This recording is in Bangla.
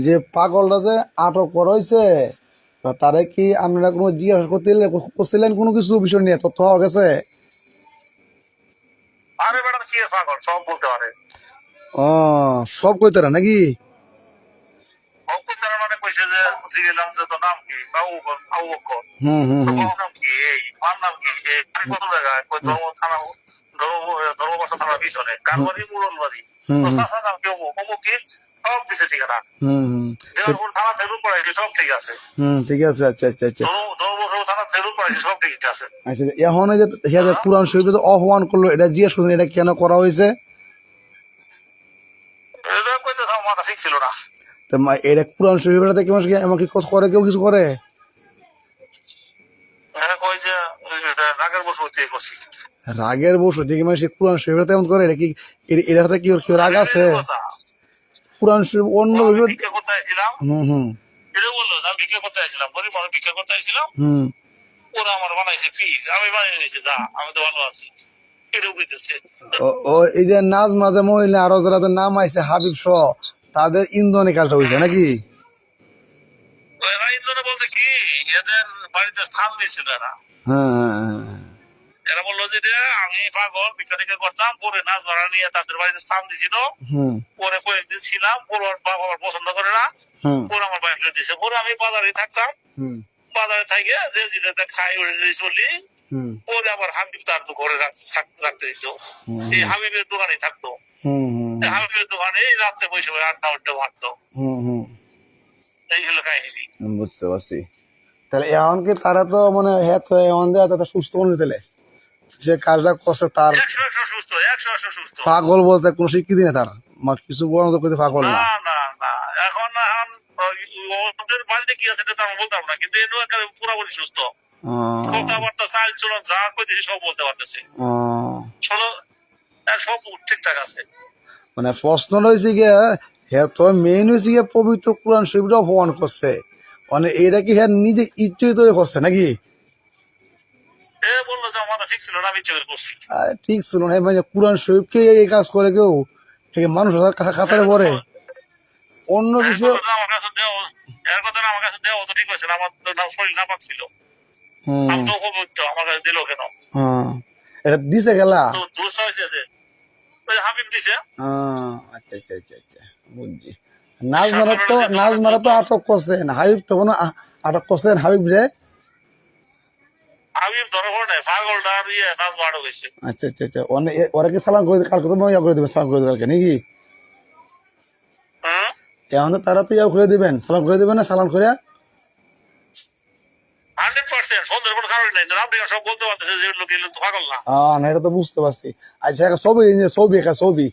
যে পাগলটা যে আটক করা হয়েছে তারে কি আপনারা কোনো জিজ্ঞাসা করতে করছিলেন কোনো কিছু বিষয় নিয়ে? তথ্য হওয়া গেছে? আরে বেটা কি পাগল? সব বলতে পারে। ও সব কইতারা নাকি? ধর্ম থানা পিছনে। কারবারি মুরল বাড়ি হুম, তো হুম। সাসা নাম কি অমুক অমুক কি? সব দিছে ঠিকানা দেওয়ার থানা করাইছে সব ঠিক আছে। হুম ঠিক আছে আচ্ছা আচ্ছা আচ্ছা। আচ্ছা এখন যে যে কোরআন অপমান করল এটা জিজ্ঞেস করছেন এটা কেন করা হয়েছে? এটা কোরআন থেকে মানুষ এমন কিছু কেউ কিছু করে? রাগের বসে দেখি মানুষ কোরআন তেমন করে এটা কি কি ওর কেউ রাগ আছে? কোরআন শরীফ অন্য ভিক্ষা করতে হুম হুম। এটা বলল আমি ভিক্ষা করতে আইছিলাম গরিব মানুষ ভিক্ষা করতে আইছিলাম। হুম। ওরা আমার বানাইছে ফিজ আমি বানিয়ে নিয়েছি যা আমি তো ভালো আছি। ও- এই যে নাচ মাঝে মহিলা আরও যারা নাম আইছে হাবিব সহ তাদের ইন্ধনে হয়েছে নাকি? বলতে কি এদের বাড়িতে স্থান দিয়েছিল এরা হ্যাঁ হ্যাঁ, হ্যাঁ। এরা বলল যে আমি পাগল ভিক্ষা করতাম পরে নাচ বাড়া নিয়ে তাদের বাড়িতে স্থান দিছিল। পরে কয়েকদিন ছিলাম পরে বাবা আমার পছন্দ করে না। পরে আমার বাইরে দিয়েছে পরে আমি বাজারে থাকতাম। বাজারে থাকে যে জিনিসটা খাই ওই বলি পরে আমার হাবিব তার ঘরে রাখতে দিত। এই হাবিবের দোকানে থাকতো। হাবিবের দোকানে রাত্রে বসে বসে আড্ডা আড্ডা মারতো। এই হলো কাহিনী। বুঝতে পারছি। তাহলে এখন কি তারা তো মানে হ্যাঁ তো এমন দেয় তারা সুস্থ মনে তাহলে যে কাজটা করছে তার পাগল বলতে কোনো স্বীকৃতি নেই তার। কিছু বলার মতো কিন্তু পাগল না। এখন এখন ওদের বাড়িতে কি আছে এটা আমি বলতাম না কিন্তু এগুলো একেবারে পুরোপুরি সুস্থ। কথাবার্তা চাল চলন যা কইতেছি সব বলতে পারতেছে। ও, চলো আর সব ঠিকঠাক আছে। মানে প্রশ্ন রয়েছে গিয়ে হ্যাঁ তো মেইন হয়েছে গিয়ে পবিত্র কোরআন শরীফটা অপমান করছে। মানে এটা কি হ্যাঁ নিজে ইচ্ছাই তো করছে নাকি? এ বলল যে আমার ঠিক ছিল না আমি ইচ্ছে করে করছি। ঠিক ছিল না মানে কোরআন শরীফকে এই কাজ করে কেউ? ঠিক মানুষ খাতারে পড়ে। অন্য আমার কাছে দেও এর কথা আমার কাছে দেও তো ঠিক আছে আমার তো না শরীর নাপাক ছিল। আমি তো পবিত্র আমার কাছে দিল কেন? এটা দিছে গেলা? তো দোষ হয়েছে যে হাবিব দিছে। আচ্ছা আচ্ছা আচ্ছা আচ্ছা বুঝছি। নাচ মারা তো মারা তো আটক করছেন হাবিব তো কোনো আটক করছেন হাবিব রে। হাবিব ধরে পড়ে নাই পাগলটা আর ইয়ে নাচ মারা গেছে। আচ্ছা আচ্ছা আচ্ছা সালাম করে কালকে তো ইয়া করে সালাম করে দেবেন কালকে নাকি? হ্যাঁ? এখন তো তারা তো ইয়া করে দিবেন সালাম করে দিবেন না সালাম করে? সব বুঝতে পারছি। আচ্ছা একটা ছবি ছবি একটা ছবি।